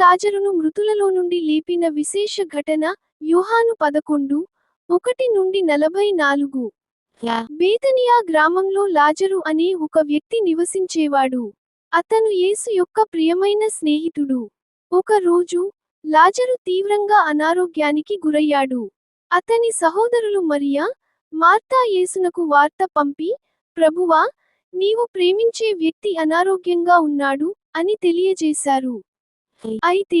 లాజరును మృతులలో నుండి లేపిన విశేష ఘటన యోహాను పదకొండు ఒకటి నుండి నలభై నాలుగు. బేతనియా గ్రామంలో లాజరు అనే ఒక వ్యక్తి నివసించేవాడు. అతను యేసు యొక్క ప్రియమైన స్నేహితుడు. ఒక రోజు లాజరు తీవ్రంగా అనారోగ్యానికి గురయ్యాడు. అతని సహోదరులు మరియా మార్తా యేసునకు వార్త పంపి ప్రభువా నీవు ప్రేమించే వ్యక్తి అనారోగ్యంగా ఉన్నాడు అని తెలియజేశారు. అయితే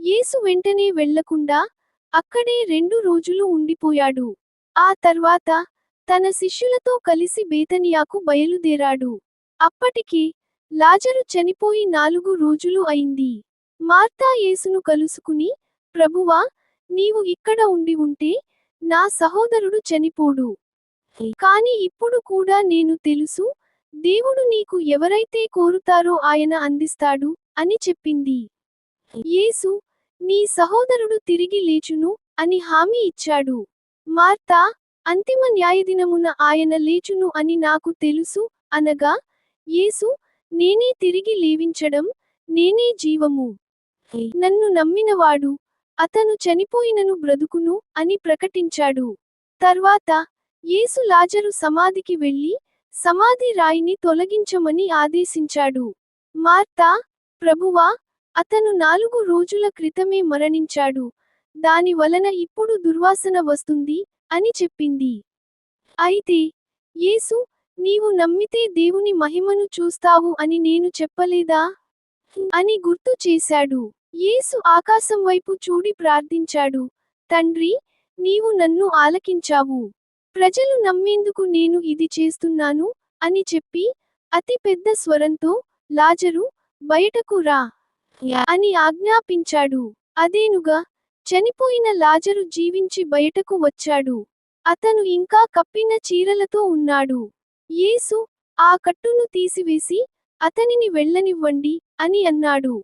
యేసు వెంటనే వెళ్ళకుండా అక్కడే రెండు రోజులు ఉండిపోయాడు. ఆ తర్వాత తన శిష్యులతో కలిసి బేతనియాకు బయలుదేరాడు. అప్పటికి లాజరు చనిపోయి నాలుగు రోజులు అయింది. మార్తా యేసును కలుసుకుని ప్రభువా నీవు ఇక్కడ ఉండి ఉంటే నా సహోదరుడు చనిపోడు. కాని ఇప్పుడు కూడా నేను తెలుసు దేవుడు నీకు ఎవరైతే కోరుతారో ఆయన అందిస్తాడు అని చెప్పింది. యేసు నీ సహోదరుడు తిరిగి లేచును అని హామీ ఇచ్చాడు. మార్తా అంతిమ న్యాయదినమున ఆయన లేచును అని నాకు తెలుసు అనగా యేసు నేనే తిరిగి లేవించడం నేనే జీవము. నన్ను నమ్మినవాడు అతను చనిపోయినను బ్రతుకును అని ప్రకటించాడు. తర్వాత యేసు లాజరు సమాధికి వెళ్ళి సమాధి రాయిని తొలగించమని ఆదేశించాడు. మార్తా ప్రభువా అతను నాలుగు రోజుల క్రితమే మరణించాడు. దాని వలన ఇప్పుడు దుర్వాసన వస్తుంది అని చెప్పింది. అయితే యేసు నీవు నమ్మితే దేవుని మహిమను చూస్తావు అని నేను చెప్పలేదా? అని గుర్తు చేశాడు. యేసు ఆకాశం వైపు చూడి ప్రార్థించాడు. తండ్రి నీవు నన్ను ఆలకించావు. ప్రజలు నమ్మేందుకు నేను ఇది చేస్తున్నాను అని చెప్పి అతి పెద్ద స్వరంతో లాజరు బయటకు రా. అని ఆజ్ఞాపించాడు. అదేనుగా చనిపోయిన లాజరు జీవించి బయటకు వచ్చాడు. అతను ఇంకా కప్పిన చీరలతో ఉన్నాడు. యేసు ఆ కట్టును తీసివేసి అతనిని వెళ్ళనివ్వండి అని అన్నాడు.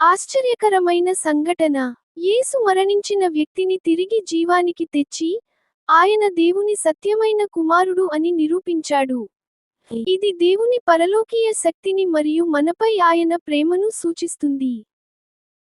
ఆశ్చర్యకరమైన సంఘటన. యేసు మరణించిన వ్యక్తిని తిరిగి జీవానికి తెచ్చి ఆయన దేవుని సత్యమైన కుమారుడు అని నిరూపించాడు. ఇది దేవుని పరలోకీయ శక్తిని మరియు మనపై ఆయన ప్రేమను సూచిస్తుంది.